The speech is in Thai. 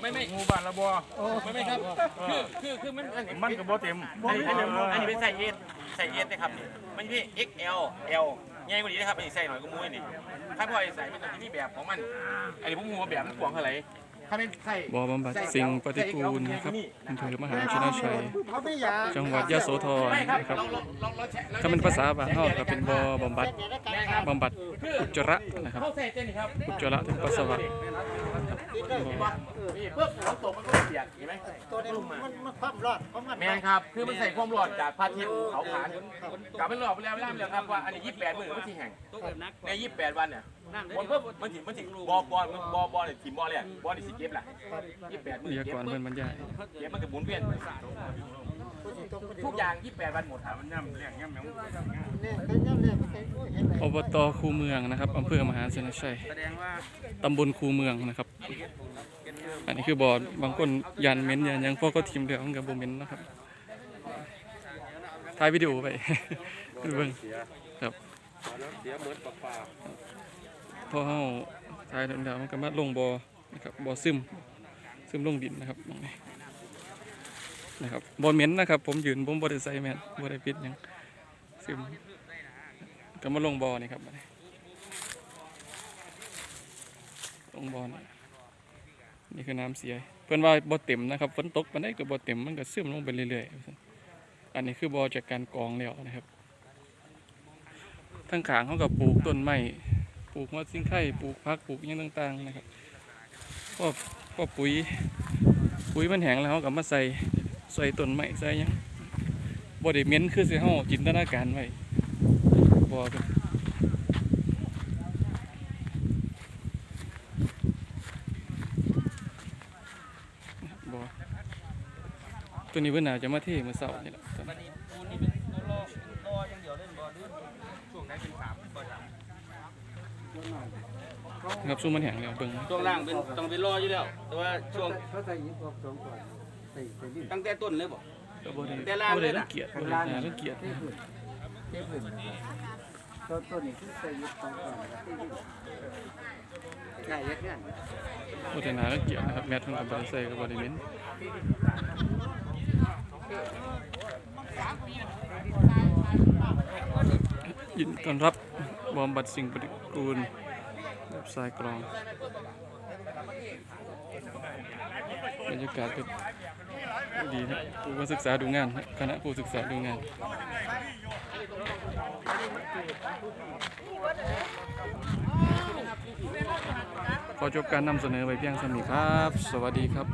ไม่ไม่งูบ้านละบ่ไม่ไม่ครับคือคือคือมันอันนี้มันก็บ่เต็มอันนี้อันนี้อันนี้เป็นไซส์เอสไซส์เอสนะครับนี่มันพี่ XL L ใหญ่กว่านี้นะครับอันนี้ใส่หน่อยก็มุ้ยนี่ถ้าพ่อใส่เป็นตัวที่มีแบบของมันอันนี้ผมหัวแบบมันกว้างเท่าไหร่ ถ้าเป็นใส่บ่อบำบัดสิ่งปฏิกูลนะครับอำเภอมหาชนะชัย เขาไม่อยากจังหวัดยะโสธรไม่ครับนะครับเราเราเราเราแชะถ้าเป็นภาษาบ้านเฮาก็เป็นบ่อบำบัดแม่ครับบำบัดอุจจาระนะครับ เข้าเส้นเจนี่ครับอุจจาระถึงปัสสาวะเห็นปะนี่ปุ๊บฝนตกมันก็เปียกเห็นไหมตัวนี้มันมันความรอดของมันแม่นครับ คือมันใส่ความร้อนจากพระอาทิตย์เขาขานกลับไปรอบไปแล้วเวลาแล้วครับว่าอันนี้28มื้อมันสิแห้งใน28วันเนี่ยมันปุ๊บมันสิมันสิบอบอมันบอบอเนี่ยทีมบอเลยบอนี่สิเก็บแหละ28มื้อวิทยากเก็บรปุ๊เพิ่บนบรรยายเก็บมันก็หมุนเวียนทุกอย่าง28วันหมดครับมันย่ำเลี้ยงย่ำหยังเนี่ยเป็นย่ำเนี่ยมันเป็นโอ้ยเห็นไหมอบตคูเมืองนะครับอำเภอมหาชนะชัยตำบลคูเมืองนะครับ อันนี้คือบ่อบางคนยันเม้นยันหยังพวกก็ทีมเดียวมันกับบ่เม้นนะครับถ่ายวิดีโอไปเบิ่งครับพอเฮาถ่ายแล้วมันก็มาลงบ่อ นะครับบ่อซึมซึมลงดินนะครับตรงนี้นะครับบ่เหม็นนะครับ ผมยืนผมบ่ได้ใส่แมสบ่ได้ปิดยังซึมก็มาลงบ่อนี่ครับบัดนี้ลงบ่อนี่นี่คือน้ำเสีย เพิ่อนว่าบ่เต็มนะครับฝนตกปานใดก็บ่เต็มมันก็ซึมลงไปเรื่อยๆอันนี้คือบ่อจากการกรองแล้วนะครับทั้งขางเขาก็ปลูกต้นไม้ปลูกมะสิงไข่ปลูกผักปลูกอิหยังต่างๆนะครับ ก็ก็ปุ๋ย ปุ๋ยมันแห้งแล้วเขาก็มาใส่ใส่ต้นไม้ใส่ยังบ่ได้เม็นคือสิเฮาจินตนาการไว้บ่เป็นบ่ตัวนี้เพิ่นน่าจะมาเทมื้อเช้านี่แหละตอนนี้ ครับซุ่มมันแห้งแล้วเบิ่งช่วงล่างเป็นต้องเป็นรออยู่แล้ว แต่ว่าช่วงเขาใส่ยิงพวกสองก่อนใส่ใส่ดินตั้งแต่ต้นเลยบ่ก็บ่ได้แต่ล่างบ่เลได้ยนะรังเกียจบ่ได้น่ารังเกียจเทพื้นเทพื้นต้นต้นนี้คือใส่ยิงสองก่อนง่ายเล็กง่ายบ่ได้น่ารังเกียจนะครับแมทเพิ่นก็บ่ได้ใส่ก็บ่ได้เหม็นยินดีต้อนรับบอมบัดสิ่งปฏิกูล แบบสายกรองบรรยากาศก็ดีนะผู้มาศึกษาดูงานคณะผู้ศึกษาดูงานขอจบการนำเสนอไปเพียงสมีครับ สวัสดีครับ